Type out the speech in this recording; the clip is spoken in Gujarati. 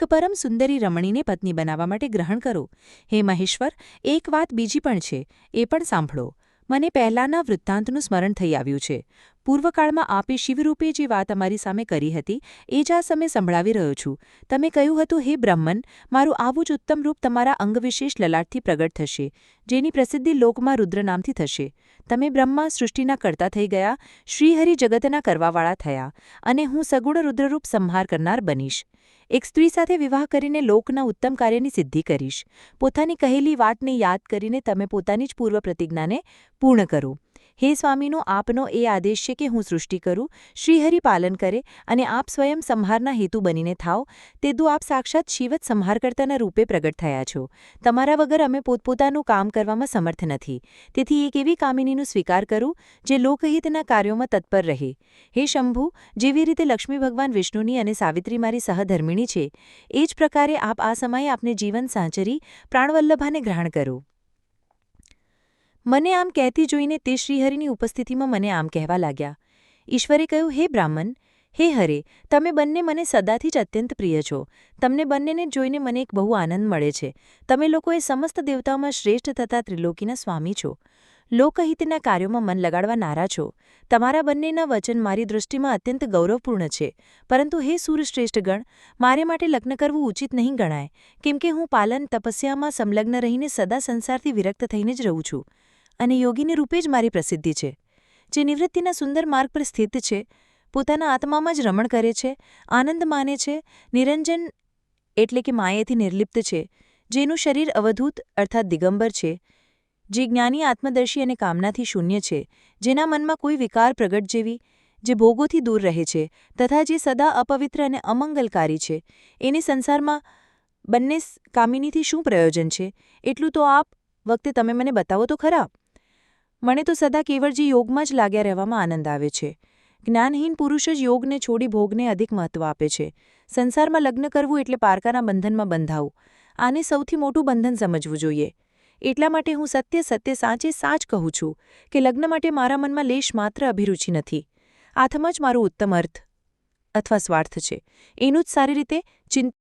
એક પરમ સુંદરી રમણીને પત્ની બનાવવા માટે ગ્રહણ કરો. હે મહેશ્વર, એક વાત બીજી પણ છે, એ પણ સાંભળો. મને પહેલાંના વૃત્તાંતનું સ્મરણ થઈ આવ્યું છે. પૂર્વકાળમાં આપે શિવરૂપે જે વાત અમારી સામે કરી હતી, એ જ આ સમય સંભળાવી રહ્યો છું. તમે કહ્યું હતું, હે બ્રહ્મન, મારું આવું જ ઉત્તમ રૂપ તમારા અંગવિશેષ લલાટથી પ્રગટ થશે, જેની પ્રસિદ્ધિ લોકમાં રુદ્ર નામથી થશે. તમે બ્રહ્મા સૃષ્ટિના કરતા થઈ ગયા, શ્રીહરિ જગતના કરવાવાળા થયા, અને હું સગુણ રુદ્રરૂપ સંહાર કરનાર બનીશ. એક સ્ત્રી સાથે વિવાહ કરીને લોકના ઉત્તમ કાર્યની સિદ્ધિ કરીશ. પોતાની કહેલી વાતને યાદ કરીને તમે પોતાની જ પૂર્વ પ્રતિજ્ઞાને પૂર્ણ કરો. હે સ્વામીનો આપનો એ આદેશ છે કે હું સૃષ્ટિ કરું, શ્રીહરિ પાલન કરે અને આપ સ્વયં સંહારના હેતુ બનીને થાઓ તે દુ આપ સાક્ષાત શિવ સંહારકર્તાના રૂપે પ્રગટ થયા છો. તમારા વગર અમે પોતપોતાનું કામ કરવામાં સમર્થ નથી. તેથી એક એવી કામિનીનું સ્વીકાર કરું, જે લોકહિતના કાર્યોમાં તત્પર રહે. હે શંભુ, જેવી રીતે લક્ષ્મી ભગવાન વિષ્ણુની અને સાવિત્રી મારી સહધર્મિણી છે, એ જ પ્રકારે આપ આ સમયે આપને જીવન સાંચરી, પ્રાણવલ્લભાને ગ્રહણ કરો. મને આમ કહેતી જોઈને તે શ્રીહરિની ઉપસ્થિતિમાં મને આમ કહેવા લાગ્યા. ઈશ્વરે કહ્યું, હે બ્રાહ્મણ, હે હરે, તમે બંને મને સદાથી જ અત્યંત પ્રિય છો. તમને બંનેને જોઈને મને એક બહુ આનંદ મળે છે. તમે લોકો એ સમસ્ત દેવતાઓમાં શ્રેષ્ઠ તથા ત્રિલોકીના સ્વામી છો. લોકહિતના કાર્યોમાં મન લગાડવા નારા છો. તમારા બંનેના વચન મારી દૃષ્ટિમાં અત્યંત ગૌરવપૂર્ણ છે. પરંતુ હે સૂર્યશ્રેષ્ઠગણ મારે માટે લગ્ન કરવું ઉચિત નહીં ગણાય. કેમ કે હું પાલન, તપસ્યામાં સંલગ્ન રહીને સદા સંસારથી વિરક્ત થઈને જ રહું છું. અને યોગીની રૂપે જ મારી પ્રસિદ્ધિ છે. જે નિવૃત્તિના સુંદર માર્ગ પર સ્થિત છે, પોતાના આત્મામાં જ રમણ કરે છે, આનંદ માને છે, નિરંજન એટલે કે માયેથી નિર્લિપ્ત છે, જેનું શરીર અવધૂત અર્થાત દિગંબર છે, જે જ્ઞાની, આત્મદર્શી અને કામનાથી શૂન્ય છે, જેના મનમાં કોઈ વિકાર પ્રગટ જેવી, જે ભોગોથી દૂર રહે છે, તથા જે સદા અપવિત્ર અને અમંગલકારી છે. એને સંસારમાં બંને કામિનીથી શું પ્રયોજન છે? એટલું તો આપ વખતે તમે મને બતાવો તો ખરા? મને તો સદા કેવળજી યોગમાં જ લાગ્યા રહેવામાં આનંદ આવે છે. જ્ઞાનહીન પુરુષ જ યોગને છોડી ભોગને અધિક મહત્વ આપે છે. સંસારમાં લગ્ન કરવું એટલે પારકાના બંધનમાં બંધાવું. આને સૌથી મોટું બંધન સમજવું જોઈએ. એટલા માટે હું સત્ય સત્ય, સાચે સાચ કહું છું કે લગ્ન માટે મારા મનમાં લેશ માત્ર અભિરુચિ નથી. આથમ જ મારું ઉત્તમ અર્થ અથવા સ્વાર્થ છે. એનું જ સારી રીતે ચિંત